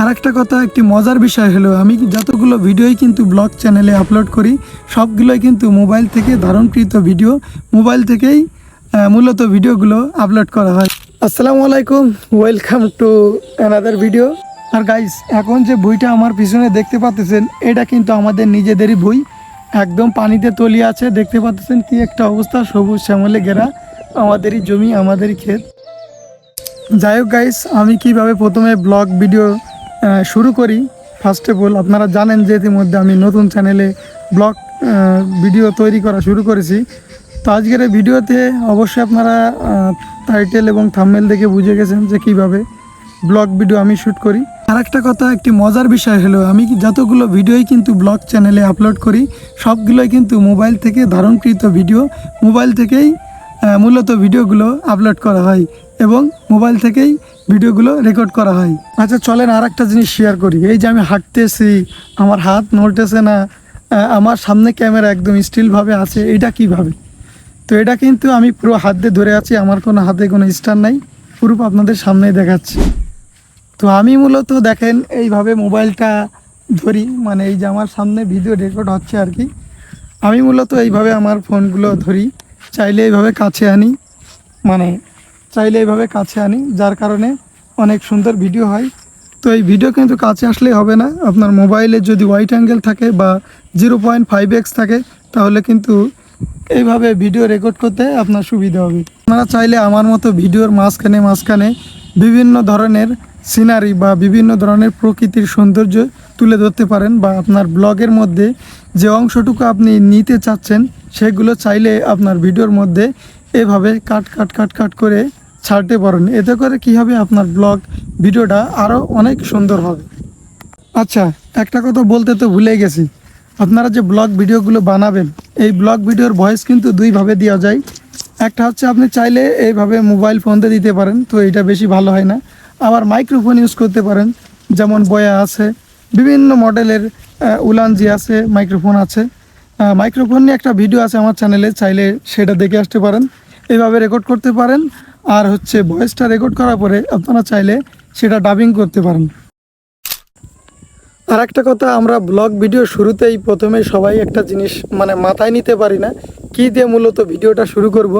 আর একটা কথা, একটি মজার বিষয় হলো, আমি যতগুলো ভিডিওই কিন্তু ব্লগ চ্যানেলে আপলোড করি, সবগুলোই কিন্তু মোবাইল থেকে ধারণকৃত ভিডিও। মোবাইল থেকেই মূলত ভিডিওগুলো আপলোড করা হয়। আসসালামু আলাইকুম ওয়েলকাম টু অ্যানাদার ভিডিও আর গাইস এখন যে বইটা আমার পিছনে দেখতে পাচ্ছেন এটা কিন্তু আমাদের নিজেদেরই বই একদম পানিতে তলিয়ে আছে, দেখতে পাচ্ছেন কি একটা অবস্থা, সবুজ শ্যামলে ঘেরা আমাদেরই জমি, আমাদেরই ক্ষেত। যাই হোক গাইস আমি কীভাবে প্রথমে ব্লগ ভিডিও শুরু করি। ফার্স্ট অফ অল আপনারা জানেন যে ইতিমধ্যে আমি নতুন চ্যানেলে ব্লগ ভিডিও তৈরি করা শুরু করেছি। তো আজকের এই ভিডিওতে অবশ্যই আপনারা টাইটেল এবং থাম্বনেল দেখে বুঝে গেছেন যে কীভাবে ব্লগ ভিডিও আমি শ্যুট করি। আর একটা কথা, একটি মজার বিষয় হলো, আমি যতগুলো ভিডিওই কিন্তু ব্লগ চ্যানেলে আপলোড করি, সবগুলোই কিন্তু মোবাইল থেকে ধারণকৃত ভিডিও মোবাইল থেকেই মূলত ভিডিওগুলো আপলোড করা হয় এবং মোবাইল থেকেই ভিডিওগুলো রেকর্ড করা হয়। আচ্ছা চলেন আর একটা জিনিস শেয়ার করি। এই যে আমি হাঁটতেছি, আমার হাত নড়তেছে না আমার সামনে ক্যামেরা একদম স্টিলভাবে আছে, এটা কীভাবে? তো এটা কিন্তু আমি পুরো হাত দিয়ে ধরে আছি, আমার কোনো হাতে কোনো স্টার নাই পুরো আপনাদের সামনেই দেখাচ্ছি। তো আমি মূলত দেখেন, এইভাবে মোবাইলটা ধরি মানে এই যে আমার সামনে ভিডিও রেকর্ড হচ্ছে আর কি। আমি মূলত এইভাবে আমার ফোনগুলো ধরি। চাইলে এইভাবে কাছে আনি মানে চাইলে এইভাবে কাছে আনি, যার কারণে অনেক সুন্দর ভিডিও হয়। তো এই ভিডিও কিন্তু কাছে আসলেই হবে না। আপনার মোবাইলে যদি হোয়াইট অ্যাঙ্গেল থাকে বা জিরো পয়েন্ট ফাইভ এক্স থাকে, তাহলে কিন্তু এইভাবে ভিডিও রেকর্ড করতে আপনার সুবিধা হবে। আপনারা চাইলে আমার মতো ভিডিওর মাঝখানে মাঝখানে বিভিন্ন ধরনের সিনারি বা বিভিন্ন ধরনের প্রকৃতির সৌন্দর্য তুলে ধরতে পারেন বা আপনার ব্লগের মধ্যে যে অংশটুকু আপনি নিতে চাচ্ছেন সেগুলো চাইলে আপনার ভিডিওর মধ্যে এভাবে কাট কাট কাট কাট করে ছাড়তে পারেন। এতে করে কি হবে? আপনার ব্লগ, ভিডিওটা আরও অনেক সুন্দর হবে। আচ্ছা একটা কথা বলতে তো ভুলে গেছি। আপনারা যে ব্লগ, ভিডিওগুলো বানাবেন, এই ব্লগ, ভিডিওর ভয়েস কিন্তু দুইভাবে দেওয়া যায়। একটা হচ্ছে আপনি চাইলে এইভাবে মোবাইল ফোনতে দিতে পারেন, তো এটা বেশি ভালো হয় না। আবার মাইক্রোফোন ইউজ করতে পারেন, যেমন বয়া আছে, বিভিন্ন মডেলের উলানজি আছে, মাইক্রোফোন আছে। মাইক্রোফোন নিয়ে একটা ভিডিও আছে আমার চ্যানেলে চাইলে সেটা দেখে আসতে পারেন। এইভাবে রেকর্ড করতে পারেন। আর হচ্ছে ভয়েসটা রেকর্ড করার পরে আপনারা চাইলে সেটা ডাবিং করতে পারেন। আর একটা কথা, আমরা ব্লগ ভিডিও শুরুতেই প্রথমে সবাই একটা জিনিস মানে মাথায় নিতে পারি না, কি দিয়ে মূলত ভিডিওটা শুরু করব।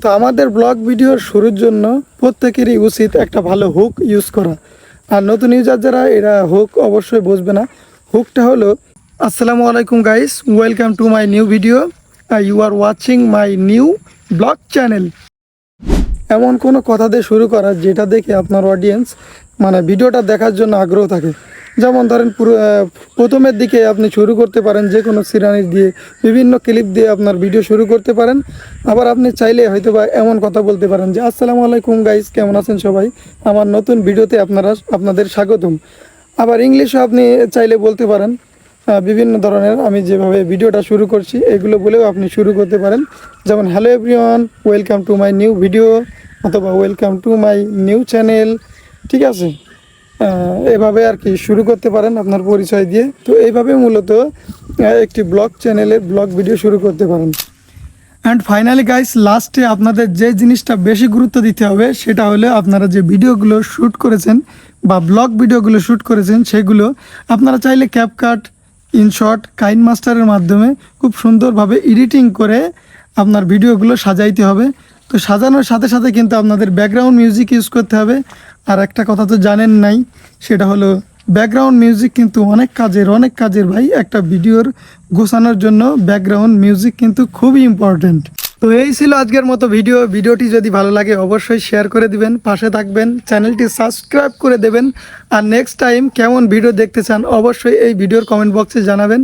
তো আমাদের ব্লগ ভিডিওর শুরুর জন্য প্রত্যেকেরই উচিত একটা ভালো হুক ইউজ করা। আর নতুন ইউজার যারা, এরা হুক অবশ্যই বুঝবে না। হুকটা হলো আসসালামু আলাইকুম guys welcome to my new video you are watching my new vlog channel এমন কোনো কথা দিয়ে শুরু করা যেটা দেখে আপনার অডিয়েন্স মানে ভিডিওটা দেখার জন্য আগ্রহ থাকে। যেমন ধরেন, পুরো প্রথমের দিকে আপনি শুরু করতে পারেন যে কোনো সিরানি দিয়ে, বিভিন্ন ক্লিপ দিয়ে আপনার ভিডিও শুরু করতে পারেন। আবার আপনি চাইলে হয়তো বা এমন কথা বলতে পারেন যে, আসসালামু আলাইকুম গাইস কেমন আছেন সবাই? আমার নতুন ভিডিওতে আপনারা, আপনাদের স্বাগতম। আবার ইংলিশও আপনি চাইলে বলতে পারেন বিভিন্ন ধরনের আমি যেভাবে ভিডিওটা শুরু করছি, এগুলো বলেও আপনি শুরু করতে পারেন। যেমন hello everyone welcome to my new video অথবা welcome to my new channel ঠিক আছে? এভাবে আর কি শুরু করতে পারেন আপনার পরিচয় দিয়ে। তো এইভাবে মূলত একটি ব্লগ চ্যানেলের ব্লগ ভিডিও শুরু করতে পারেন। অ্যান্ড ফাইনালি গাইস লাস্টে আপনাদের যে জিনিসটা বেশি গুরুত্ব দিতে হবে, সেটা হলো আপনারা যে ভিডিওগুলো শ্যুট করেছেন বা ব্লগ ভিডিওগুলো শ্যুট করেছেন, সেগুলো আপনারা চাইলে ক্যাপকাট ইনশট কাইন মাস্টারের মাধ্যমে খুব সুন্দরভাবে এডিটিং করে আপনার ভিডিওগুলো সাজাইতে হবে। তো সাজানোর সাথে সাথে কিন্তু আপনাদের ব্যাকগ্রাউন্ড মিউজিক ইউজ করতে হবে। আর একটা কথা তো জানেন নাই, সেটা হলো ব্যাকগ্রাউন্ড মিউজিক কিন্তু অনেক কাজের অনেক কাজের ভাই একটা ভিডিওর গোছানোর জন্য ব্যাকগ্রাউন্ড মিউজিক কিন্তু খুবই ইম্পর্ট্যান্ট তো এই ছিল আজকের মতো ভিডিও। ভিডিওটি যদি ভালো লাগে, অবশ্যই শেয়ার করে দিবেন, পাশে থাকবেন, চ্যানেলটি সাবস্ক্রাইব করে দেবেন। আর নেক্সট টাইম কেমন ভিডিও দেখতে চান, অবশ্যই এই ভিডিওর কমেন্ট বক্সে জানাবেন।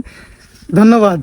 ধন্যবাদ।